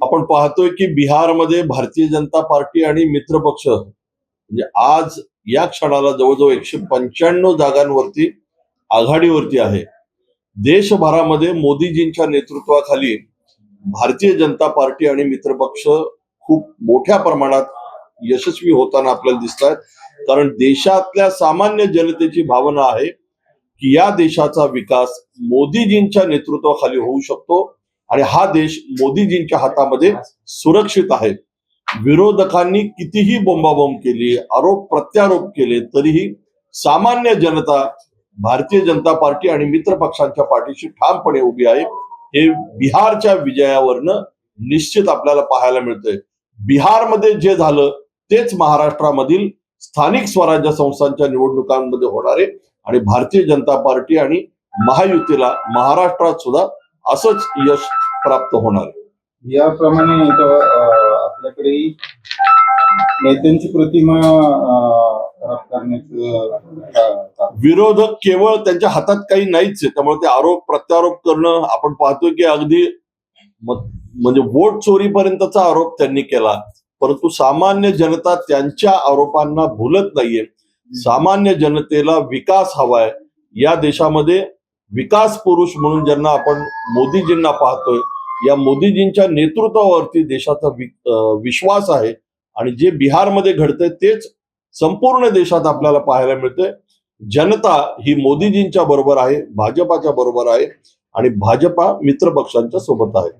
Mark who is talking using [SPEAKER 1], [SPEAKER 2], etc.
[SPEAKER 1] आपण पाहतोय की बिहारमध्ये भारतीय जनता पार्टी आणि मित्र पक्ष म्हणजे आज या क्षणाला जवळजवळ एकशे पंच्याण्णव जागांवरती आघाडीवरती आहे. देशभरामध्ये मोदीजींच्या नेतृत्वाखाली भारतीय जनता पार्टी आणि मित्र पक्ष खूप मोठ्या प्रमाणात यशस्वी होताना आपल्याला दिसत आहेत कारण देशातल्या सामान्य जनतेची भावना आहे की या देशाचा विकास मोदीजींच्या नेतृत्वाखाली होऊ शकतो आणि हा देश मोदीजींच्या हातामध्ये सुरक्षित आहे. विरोधकांनी कितीही बोंबाबोंब केली आरोप प्रत्यारोप केले तरीही सामान्य जनता भारतीय जनता पार्टी आणि मित्र पक्षांच्या पाठीशी ठामपणे उभी आहे. हे बिहारच्या विजयावरनं निश्चित आपल्याला पाहायला मिळतंय. बिहारमध्ये जे झालं तेच महाराष्ट्रामधील स्थानिक स्वराज्य संस्थांच्या निवडणुकांमध्ये होणार आहे. आणि भारतीय जनता पार्टी आणि महायुतीला महाराष्ट्रात सुद्धा असंच यश प्राप्त होणार.
[SPEAKER 2] याप्रमाणे आपल्याकडे नेत्यांची प्रतिमा
[SPEAKER 1] विरोधक केवळ त्यांच्या हातात काही नाहीच आहे. त्यामुळे ते आरोप प्रत्यारोप करणं आपण पाहतोय की अगदी म्हणजे वोट चोरीपर्यंतचा आरोप त्यांनी केला. परंतु सामान्य जनता त्यांच्या आरोपांना भुलत नाहीये. सामान्य जनतेला विकास हवाय. या देशामध्ये विकास पुरुष म्हणून ज्यांना आपण मोदीजींना पाहतोय या मोदीजींच्या नेतृत्वावरती देशाचा विश्वास आहे आणि जे बिहारमध्ये घडतंय तेच संपूर्ण देशात आपल्याला पाहायला मिळतंय. जनता ही मोदीजींच्या बरोबर आहे भाजपाच्या बरोबर आहे आणि भाजपा मित्र पक्षांच्या सोबत आहे.